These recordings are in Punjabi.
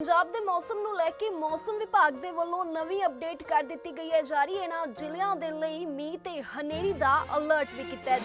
ਪੰਜਾਬ ਦੇ ਮੌਸਮ ਨੂੰ ਲੈ ਕੇ ਮੌਸਮ ਵਿਭਾਗ ਦੇ ਵੱਲੋਂ ਨਵੀਂ ਅਪਡੇਟ ਕਰ ਦਿੱਤੀ ਗਈ ਹੈ। ਜਾਰੀ ਇਹਨਾਂ ਜ਼ਿਲ੍ਹਿਆਂ ਦੇ ਲਈ ਮੀਂਹ ਤੇ ਹਨੇਰੀ ਦਾ ਅਲਰਟ ਵੀ ਕੀਤਾ ਹੈ।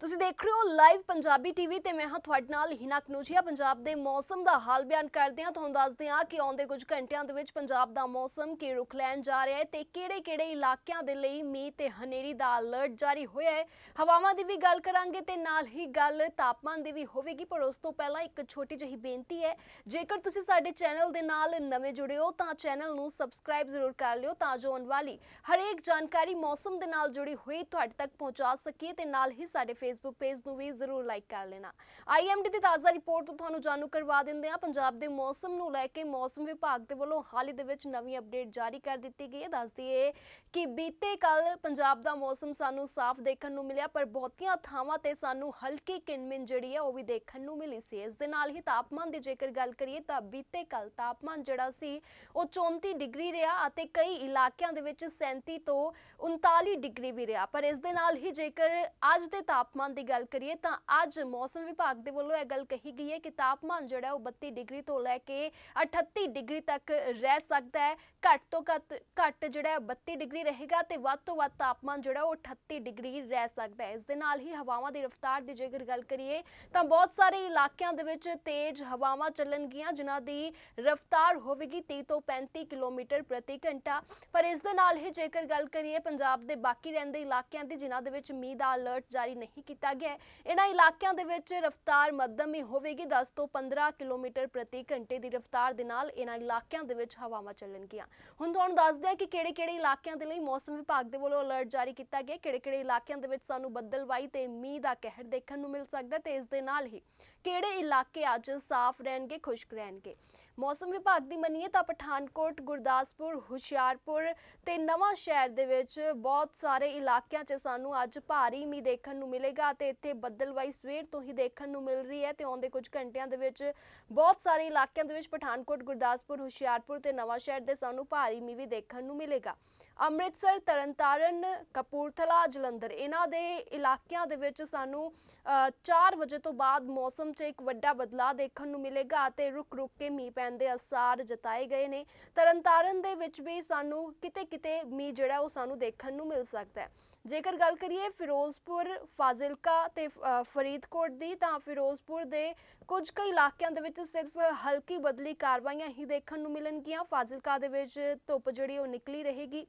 ਤੁਸੀਂ ਦੇਖ ਰਹੇ ਹੋ ਲਾਈਵ ਪੰਜਾਬੀ ਟੀਵੀ ਤੇ ਮੈਂ ਹਾਂ ਤੁਹਾਡੇ ਨਾਲ ਹਿਨਾ ਕਨੂਜੀਆ। ਪੰਜਾਬ ਦੇ ਮੌਸਮ ਦਾ ਹਾਲ ਬਿਆਨ ਕਰਦੇ ਹਾਂ। ਤੁਹਾਨੂੰ ਦੱਸਦੇ ਹਾਂ ਕਿ ਆਉਂਦੇ ਕੁਝ ਘੰਟਿਆਂ ਦੇ ਵਿੱਚ ਪੰਜਾਬ ਦਾ ਮੌਸਮ ਕੀ ਰੁਖ ਲੈਣ ਜਾ ਰਿਹਾ ਹੈ ਤੇ ਕਿਹੜੇ-ਕਿਹੜੇ ਇਲਾਕਿਆਂ ਦੇ ਲਈ ਮੀਂਹ ਤੇ ਹਨੇਰੀ ਦਾ ਅਲਰਟ ਜਾਰੀ ਹੋਇਆ ਹੈ। ਹਵਾਵਾਂ ਦੀ ਵੀ ਗੱਲ ਕਰਾਂਗੇ ਤੇ ਨਾਲ ਹੀ ਗੱਲ ਤਾਪਮਾਨ ਦੀ ਵੀ ਹੋਵੇਗੀ, ਪਰ ਉਸ ਤੋਂ ਪਹਿਲਾਂ ਇੱਕ ਛੋਟੀ ਜਿਹੀ ਬੇਨਤੀ ਹੈ। ਜੇਕਰ ਤੁਸੀਂ ਸਾਡੇ ਚੈਨਲ ਦੇ ਨਾਲ ਨਵੇਂ ਜੁੜੇ ਹੋ, ਤਾਂ ਚੈਨਲ ਨੂੰ ਸਬਸਕ੍ਰਾਈਬ ਜ਼ਰੂਰ ਕਰ ਲਿਓ ਤਾਂ ਜੋ ਆਉਣ ਵਾਲੀ ਹਰੇਕ ਜਾਣਕਾਰੀ ਮੌਸਮ ਦੇ ਨਾਲ ਜੁੜੀ ਹੋਈ ਤੁਹਾਡੇ ਤੱਕ ਪਹੁੰਚਾ ਸਕੀਏ ਤੇ ਨਾਲ ਹੀ ਸਾਡੇ ਫੇਸਬੁੱਕ ਪੇਜ ਨੂੰ ਵੀ ਜ਼ਰੂਰ ਲਾਈਕ ਕਰ ਲੈਣਾ। ਆਈਐਮਡੀ ਦੀ ਤਾਜ਼ਾ ਰਿਪੋਰਟ ਤੋਂ ਤੁਹਾਨੂੰ ਜਾਣੂ ਕਰਵਾ ਦਿੰਦੇ ਹਾਂ। ਪੰਜਾਬ ਦੇ ਮੌਸਮ ਨੂੰ ਲੈ ਕੇ ਮੌਸਮ ਵਿਭਾਗ ਦੇ ਵੱਲੋਂ ਹਾਲ ਹੀ ਦੇ ਵਿੱਚ ਨਵੀਂ ਅਪਡੇਟ ਜਾਰੀ ਕਰ ਦਿੱਤੀ ਗਈ ਹੈ। ਦੱਸ ਦਈਏ ਕਿ ਬੀਤੇ ਕੱਲ ਪੰਜਾਬ ਦਾ ਮੌਸਮ ਸਾਨੂੰ ਸਾਫ਼ ਦੇਖਣ ਨੂੰ ਮਿਲਿਆ, ਪਰ ਬਹੁਤੀਆਂ ਥਾਵਾਂ ਤੇ ਸਾਨੂੰ ਹਲਕੀ ਕਿਣਮਿਣ ਜਿਹੜੀ ਹੈ ਉਹ ਵੀ ਦੇਖਣ ਨੂੰ ਮਿਲੀ ਸੀ। ਇਸ ਦੇ ਨਾਲ ਹੀ ਤਾਪਮਾਨ ਦੀ ਜੇਕਰ ਗੱਲ ਕਰੀਏ ਤਾਂ ਬੀਤੇ ਕੱਲ ਤਾਪਮਾਨ ਜਿਹੜਾ ਸੀ, ਉਹ 34 ਡਿਗਰੀ ਰਿਹਾ ਅਤੇ ਕਈ ਇਲਾਕਿਆਂ ਦੇ ਵਿੱਚ 37 ਤੋਂ 39 ਡਿਗਰੀ ਵੀ ਰਿਹਾ। ਪਰ ਇਸ ਦੇ ਨਾਲ ਹੀ ਜੇਕਰ ਅੱਜ ਦੇ ਤਾਪਮਾਨ ਤਾਪਮਾਨ ਦੀ ਗੱਲ ਕਰੀਏ ਤਾਂ ਅੱਜ ਮੌਸਮ ਵਿਭਾਗ ਦੇ ਵੱਲੋਂ ਇਹ ਗੱਲ ਕਹੀ ਗਈ ਹੈ ਕਿ ਤਾਪਮਾਨ ਜਿਹੜਾ ਉਹ 32 ਡਿਗਰੀ ਤੋਂ ਲੈ ਕੇ 38 ਡਿਗਰੀ ਤੱਕ ਰਹਿ ਸਕਦਾ ਹੈ। ਘੱਟ ਤੋਂ ਘੱਟ ਘੱਟ ਜਿਹੜਾ ਹੈ 32 ਡਿਗਰੀ ਰਹੇਗਾ ਤੇ ਵੱਧ ਤੋਂ ਵੱਧ ਤਾਪਮਾਨ ਜਿਹੜਾ ਉਹ 38 ਡਿਗਰੀ ਰਹਿ ਸਕਦਾ ਹੈ। ਇਸ ਦੇ ਨਾਲ ਹੀ ਹਵਾਵਾਂ ਦੀ ਰਫ਼ਤਾਰ ਦੀ ਜੇਕਰ ਗੱਲ ਕਰੀਏ ਤਾਂ ਬਹੁਤ ਸਾਰੇ ਇਲਾਕਿਆਂ ਦੇ ਵਿੱਚ ਤੇਜ਼ ਹਵਾਵਾਂ ਚੱਲਣਗੀਆਂ, ਜਿਨ੍ਹਾਂ ਦੀ ਰਫ਼ਤਾਰ ਹੋਵੇਗੀ 30 ਤੋਂ 35 ਕਿਲੋਮੀਟਰ ਪ੍ਰਤੀ ਘੰਟਾ। ਪਰ ਇਸ ਦੇ ਨਾਲ ਹੀ ਜੇਕਰ ਗੱਲ ਕਰੀਏ ਪੰਜਾਬ ਦੇ ਬਾਕੀ ਰਹਿੰਦੇ ਇਲਾਕਿਆਂ ਦੀ, ਜਿਨ੍ਹਾਂ ਦੇ ਵਿੱਚ ਮੀਂਹ ਦਾ ਅਲਰਟ ਜਾਰੀ ਨਹੀਂ ਕੀਤਾ ਗਿਆ ਹੈ, ਇਹਨਾਂ ਇਲਾਕਿਆਂ ਦੇ ਵਿੱਚ ਰਫ਼ਤਾਰ ਮੱਧਮ ਹੀ ਹੋਵੇਗੀ। 10 ਤੋਂ 15 ਕਿਲੋਮੀਟਰ ਪ੍ਰਤੀ ਘੰਟੇ ਦੀ ਰਫ਼ਤਾਰ ਦੇ ਨਾਲ ਇਹਨਾਂ ਇਲਾਕਿਆਂ ਦੇ ਵਿੱਚ ਹਵਾਵਾਂ ਚੱਲਣਗੀਆਂ। ਹੁਣ ਤੁਹਾਨੂੰ ਦੱਸਦੇ ਹਾਂ ਕਿ ਕਿਹੜੇ-ਕਿਹੜੇ ਇਲਾਕਿਆਂ ਦੇ ਲਈ ਮੌਸਮ ਵਿਭਾਗ ਦੇ ਵੱਲੋਂ ਅਲਰਟ ਜਾਰੀ ਕੀਤਾ ਗਿਆ। ਕਿਹੜੇ-ਕਿਹੜੇ ਇਲਾਕਿਆਂ ਦੇ ਵਿੱਚ ਸਾਨੂੰ ਬੱਦਲਵਾਈ ਤੇ ਮੀਂਹ ਦਾ ਕਹਿਰ ਦੇਖਣ ਨੂੰ ਮਿਲ ਸਕਦਾ ਹੈ ਤੇ ਇਸ ਦੇ ਨਾਲ ਹੀ ਕਿਹੜੇ ਇਲਾਕੇ ਅੱਜ ਸਾਫ਼ ਰਹਿਣਗੇ, ਖੁਸ਼ਕ ਰਹਿਣਗੇ? ਮੌਸਮ ਵਿਭਾਗ ਦੀ ਮੰਨੀਏ ਤਾਂ ਪਠਾਨਕੋਟ, ਗੁਰਦਾਸਪੁਰ, ਹੁਸ਼ਿਆਰਪੁਰ ਤੇ ਨਵਾਂ ਸ਼ਹਿਰ ਦੇ ਵਿੱਚ ਬਹੁਤ ਸਾਰੇ ਇਲਾਕਿਆਂ 'ਚ ਸਾਨੂੰ ਅੱਜ ਭਾਰੀ ਮੀਂਹ ਦੇਖਣ ਨੂੰ ਮਿਲੇਗਾ ਤੇ ਇੱਥੇ ਬੱਦਲਵਾਈ ਸਵੇਰ ਤੋਂ ਹੀ ਦੇਖਣ ਨੂੰ ਮਿਲ ਰਹੀ ਹੈ ਤੇ ਆਉਂਦੇ ਕੁਝ ਘੰਟਿਆਂ ਦੇ ਵਿੱਚ ਬਹੁਤ ਸਾਰੇ ਇਲਾਕਿਆਂ ਦੇ ਵਿੱਚ ਪਠਾਨਕੋਟ, ਗੁਰਦਾਸਪੁਰ, ਹੁਸ਼ਿਆਰਪੁਰ ਤੇ ਨਵਾਂ ਸ਼ਹਿਰ ਦੇ ਸਾਨੂੰ ਭਾਰੀ ਮੀਂਹ ਵੀ ਦੇਖਣ ਨੂੰ ਮਿਲੇਗਾ। ਅੰਮ੍ਰਿਤਸਰ, ਤਰਨਤਾਰਨ, ਕਪੂਰਥਲਾ, ਜਲੰਧਰ, ਇਹਨਾਂ ਦੇ ਇਲਾਕਿਆਂ ਦੇ ਵਿੱਚ ਸਾਨੂੰ 4 ਵਜੇ ਤੋਂ ਬਾਅਦ ਮੌਸਮ 'ਚ ਇੱਕ ਵੱਡਾ ਬਦਲਾਅ ਦੇਖਣ ਨੂੰ ਮਿਲੇਗਾ ਅਤੇ ਰੁਕ-ਰੁਕ ਕੇ ਮੀਂਹ ਪੈਣ ਦੇ ਅਸਾਰ ਜਤਾਏ ਗਏ ਨੇ। ਤਰਨਤਾਰਨ ਦੇ ਵਿੱਚ ਵੀ ਸਾਨੂੰ ਕਿਤੇ-ਕਿਤੇ ਮੀਂਹ ਜਿਹੜਾ ਉਹ ਸਾਨੂੰ ਦੇਖਣ ਨੂੰ ਮਿਲ ਸਕਦਾ ਹੈ। ਜੇਕਰ ਗੱਲ ਕਰੀਏ ਫਿਰੋਜ਼ਪੁਰ, ਫਾਜ਼ਿਲਕਾ ਤੇ ਫਰੀਦਕੋਟ ਦੀ, ਤਾਂ ਫਿਰੋਜ਼ਪੁਰ ਦੇ ਕੁਝ ਕਈ ਇਲਾਕਿਆਂ ਦੇ ਵਿੱਚ ਸਿਰਫ ਹਲਕੀ ਬਦਲੀ ਕਾਰਵਾਈਆਂ ਹੀ ਦੇਖਣ ਨੂੰ ਮਿਲਣਗੀਆਂ। ਫਾਜ਼ਿਲਕਾ ਦੇ ਵਿੱਚ ਧੁੱਪ ਜਿਹੜੀ ਉਹ ਨਿਕਲੀ ਰਹੇਗੀ।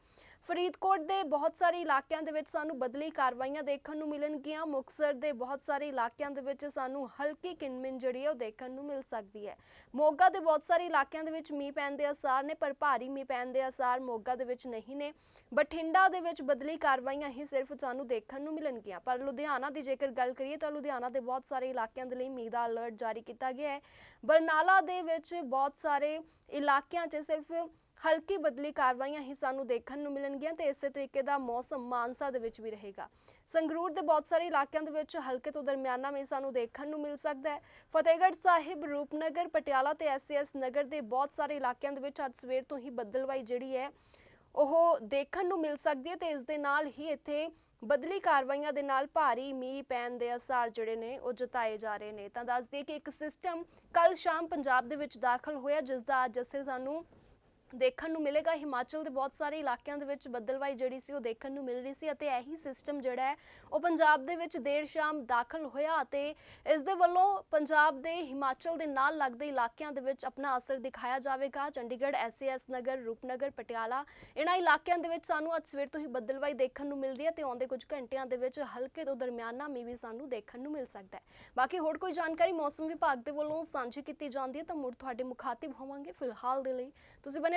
ਫਰੀਦਕੋਟ ਦੇ ਬਹੁਤ ਸਾਰੇ ਇਲਾਕਿਆਂ ਦੇ ਵਿੱਚ ਸਾਨੂੰ ਬਦਲੀ ਕਾਰਵਾਈਆਂ ਦੇਖਣ ਨੂੰ ਮਿਲਣਗੀਆਂ। ਮੁਕਤਸਰ ਦੇ ਬਹੁਤ ਸਾਰੇ ਇਲਾਕਿਆਂ ਦੇ ਵਿੱਚ ਸਾਨੂੰ ਹਲਕੀ ਕਿਣਮਿਣ ਜਿਹੜੀ ਹੈ ਉਹ ਦੇਖਣ ਨੂੰ ਮਿਲ ਸਕਦੀ ਹੈ। ਮੋਗਾ ਦੇ ਬਹੁਤ ਸਾਰੇ ਇਲਾਕਿਆਂ ਦੇ ਵਿੱਚ ਮੀਂਹ ਪੈਣ ਦੇ ਅਸਾਰ ਨੇ, ਪਰ ਭਾਰੀ ਮੀਂਹ ਪੈਣ ਦੇ ਅਸਾਰ ਮੋਗਾ ਦੇ ਵਿੱਚ ਨਹੀਂ ਨੇ। ਬਠਿੰਡਾ ਦੇ ਵਿੱਚ ਬਦਲੀ ਕਾਰਵਾਈਆਂ ਹੀ ਸਿਰਫ ਸਾਨੂੰ ਦੇਖਣ ਨੂੰ ਮਿਲਣਗੀਆਂ। ਪਰ ਲੁਧਿਆਣਾ ਦੀ ਜੇਕਰ ਗੱਲ ਕਰੀਏ ਤਾਂ ਲੁਧਿਆਣਾ ਦੇ ਬਹੁਤ ਸਾਰੇ ਇਲਾਕਿਆਂ ਦੇ ਲਈ ਮੀਂਹ ਦਾ ਅਲਰਟ ਜਾਰੀ ਕੀਤਾ ਗਿਆ ਹੈ। ਬਰਨਾਲਾ ਦੇ ਵਿੱਚ ਬਹੁਤ ਸਾਰੇ ਇਲਾਕਿਆਂ 'ਚ ਸਿਰਫ ਹਲਕੀ ਬਦਲੀ ਕਾਰਵਾਈਆਂ ਹੀ ਸਾਨੂੰ ਦੇਖਣ ਨੂੰ ਮਿਲਣਗੀਆਂ ਤੇ ਇਸੇ ਤਰੀਕੇ ਦਾ ਮੌਸਮ ਮਾਨਸਾ ਦੇ ਵਿੱਚ ਵੀ ਰਹੇਗਾ। ਸੰਗਰੂਰ ਦੇ ਬਹੁਤ ਸਾਰੇ ਇਲਾਕਿਆਂ ਦੇ ਵਿੱਚ ਹਲਕੇ ਤੋਂ ਦਰਮਿਆਨਾ ਮੀਂਹ ਸਾਨੂੰ ਦੇਖਣ ਨੂੰ ਮਿਲ ਸਕਦਾ ਹੈ। ਫਤਿਹਗੜ੍ਹ ਸਾਹਿਬ, ਰੂਪਨਗਰ, ਪਟਿਆਲਾ ਤੇ ਐਸਐਸ ਨਗਰ ਦੇ ਬਹੁਤ ਸਾਰੇ ਇਲਾਕਿਆਂ ਦੇ ਵਿੱਚ ਅੱਜ ਸਵੇਰ ਤੋਂ ਹੀ ਬੱਦਲਵਾਈ ਜਿਹੜੀ ਹੈ, ਉਹ ਦੇਖਣ ਨੂੰ ਮਿਲ ਸਕਦੀ ਹੈ ਤੇ ਇਸ ਦੇ ਨਾਲ ਹੀ ਇੱਥੇ ਬਦਲੀ ਕਾਰਵਾਈਆਂ ਦੇ ਨਾਲ ਭਾਰੀ ਮੀਂਹ ਪੈਣ ਦੇ ਅਸਾਰ ਜਿਹੜੇ ਨੇ, ਉਹ ਜਤਾਏ ਜਾ ਰਹੇ ਨੇ। ਤਾਂ ਦੱਸ ਦਈਏ ਕਿ ਇੱਕ ਸਿਸਟਮ ਕੱਲ ਸ਼ਾਮ ਪੰਜਾਬ ਦੇ ਵਿੱਚ ਦਾਖਲ ਹੋਇਆ, ਜਿਸ ਦਾ ਅੱਜ ਅਸਰ ਸਾਨੂੰ ਦੇਖਣ ਨੂੰ ਮਿਲੇਗਾ। ਹਿਮਾਚਲ ਦੇ ਬਹੁਤ ਸਾਰੇ ਇਲਾਕਿਆਂ ਦੇ ਵਿੱਚ ਬੱਦਲਵਾਈ ਜਿਹੜੀ ਸੀ ਉਹ ਦੇਖਣ ਨੂੰ ਮਿਲ ਰਹੀ ਸੀ ਅਤੇ ਇਹੀ ਸਿਸਟਮ ਜਿਹੜਾ ਹੈ, ਉਹ ਪੰਜਾਬ ਦੇ ਵਿੱਚ ਦੇਰ ਸ਼ਾਮ ਦਾਖਲ ਹੋਇਆ ਅਤੇ ਇਸ ਦੇ ਵੱਲੋਂ ਪੰਜਾਬ ਦੇ ਹਿਮਾਚਲ ਦੇ ਨਾਲ ਲੱਗਦੇ ਇਲਾਕਿਆਂ ਦੇ ਵਿੱਚ ਆਪਣਾ ਅਸਰ ਦਿਖਾਇਆ ਜਾਵੇਗਾ। ਚੰਡੀਗੜ੍ਹ ਐਸਏਐਸ ਨਗਰ, ਰੂਪਨਗਰ, ਪਟਿਆਲਾ, ਇਹਨਾਂ ਇਲਾਕਿਆਂ ਦੇ ਵਿੱਚ ਸਾਨੂੰ ਅੱਜ ਸਵੇਰ ਤੋਂ ਹੀ ਬੱਦਲਵਾਈ ਦੇਖਣ ਨੂੰ ਮਿਲ ਰਹੀ ਹੈ ਤੇ ਆਉਂਦੇ ਕੁਝ ਘੰਟਿਆਂ ਦੇ ਵਿੱਚ ਹਲਕੇ ਤੋਂ ਦਰਮਿਆਨਾ ਮੀਂਹ ਵੀ ਸਾਨੂੰ ਦੇਖਣ ਨੂੰ ਮਿਲ ਸਕਦਾ ਹੈ। ਬਾਕੀ ਹੋਰ ਕੋਈ ਜਾਣਕਾਰੀ ਮੌਸਮ ਵਿਭਾਗ ਦੇ ਵੱਲੋਂ ਸਾਂਝੀ ਕੀਤੀ ਜਾਂਦੀ ਹੈ ਤਾਂ ਮੁੜ ਤੁਹਾਡੇ ਮੁਖਾਤਿਬ ਹੋਵਾਂਗੇ ਫਿਲਹਾਲ ਦੇ ਲਈ। ਤੁਸੀਂ ਬਣੇ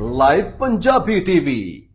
ਲਾਈਵ ਪੰਜਾਬੀ ਟੀਵੀ